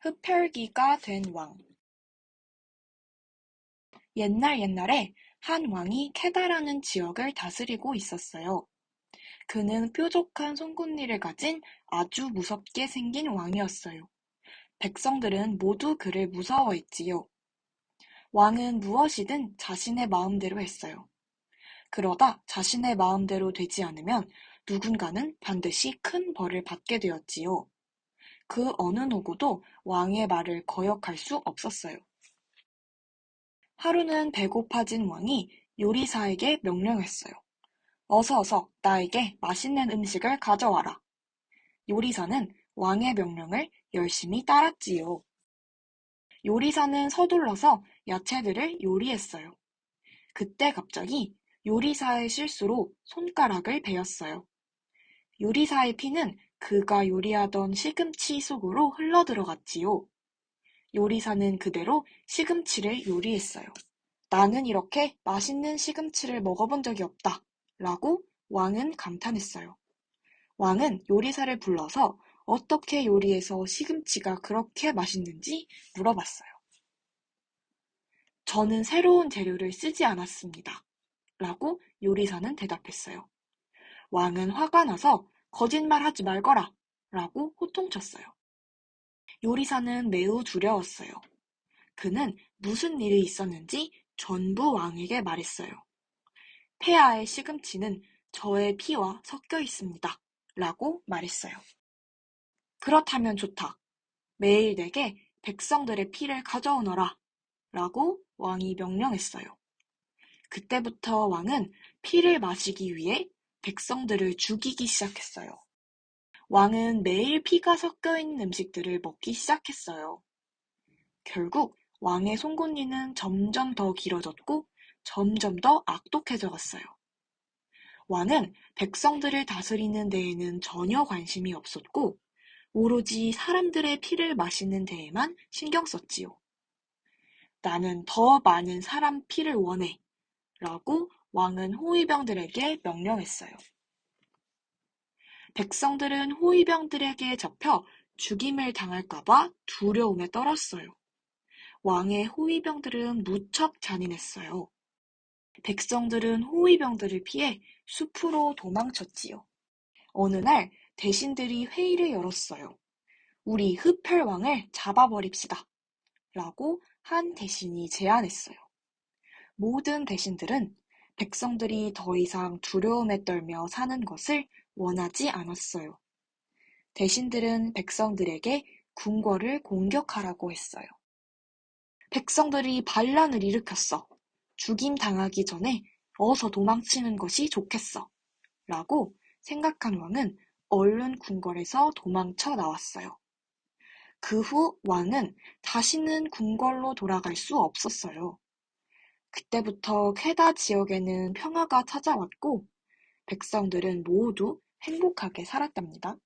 흡혈귀가 된 왕 옛날 옛날에 한 왕이 케다라는 지역을 다스리고 있었어요. 그는 뾰족한 송곳니를 가진 아주 무섭게 생긴 왕이었어요. 백성들은 모두 그를 무서워했지요. 왕은 무엇이든 자신의 마음대로 했어요. 그러다 자신의 마음대로 되지 않으면 누군가는 반드시 큰 벌을 받게 되었지요. 그 어느 누구도 왕의 말을 거역할 수 없었어요. 하루는 배고파진 왕이 요리사에게 명령했어요. 어서 어서 나에게 맛있는 음식을 가져와라. 요리사는 왕의 명령을 열심히 따랐지요. 요리사는 서둘러서 야채들을 요리했어요. 그때 갑자기 요리사의 실수로 손가락을 베었어요. 요리사의 피는 그가 요리하던 시금치 속으로 흘러들어갔지요. 요리사는 그대로 시금치를 요리했어요. 나는 이렇게 맛있는 시금치를 먹어본 적이 없다. 라고 왕은 감탄했어요. 왕은 요리사를 불러서 어떻게 요리해서 시금치가 그렇게 맛있는지 물어봤어요. 저는 새로운 재료를 쓰지 않았습니다. 라고 요리사는 대답했어요. 왕은 화가 나서 거짓말하지 말거라 라고 호통쳤어요. 요리사는 매우 두려웠어요. 그는 무슨 일이 있었는지 전부 왕에게 말했어요. 폐하의 시금치는 저의 피와 섞여 있습니다. 라고 말했어요. 그렇다면 좋다. 매일 내게 백성들의 피를 가져오너라. 라고 왕이 명령했어요. 그때부터 왕은 피를 마시기 위해 백성들을 죽이기 시작했어요. 왕은 매일 피가 섞여 있는 음식들을 먹기 시작했어요. 결국 왕의 송곳니는 점점 더 길어졌고 점점 더 악독해져 갔어요. 왕은 백성들을 다스리는 데에는 전혀 관심이 없었고 오로지 사람들의 피를 마시는 데에만 신경 썼지요. 나는 더 많은 사람 피를 원해. 라고 왕은 호위병들에게 명령했어요. 백성들은 호위병들에게 잡혀 죽임을 당할까봐 두려움에 떨었어요. 왕의 호위병들은 무척 잔인했어요. 백성들은 호위병들을 피해 숲으로 도망쳤지요. 어느 날 대신들이 회의를 열었어요. 우리 흡혈왕을 잡아버립시다. 라고 한 대신이 제안했어요. 모든 대신들은 백성들이 더 이상 두려움에 떨며 사는 것을 원하지 않았어요. 대신들은 백성들에게 궁궐을 공격하라고 했어요. 백성들이 반란을 일으켰어. 죽임 당하기 전에 어서 도망치는 것이 좋겠어. 라고 생각한 왕은 얼른 궁궐에서 도망쳐 나왔어요. 그 후 왕은 다시는 궁궐로 돌아갈 수 없었어요. 그때부터 쾌다 지역에는 평화가 찾아왔고 백성들은 모두 행복하게 살았답니다.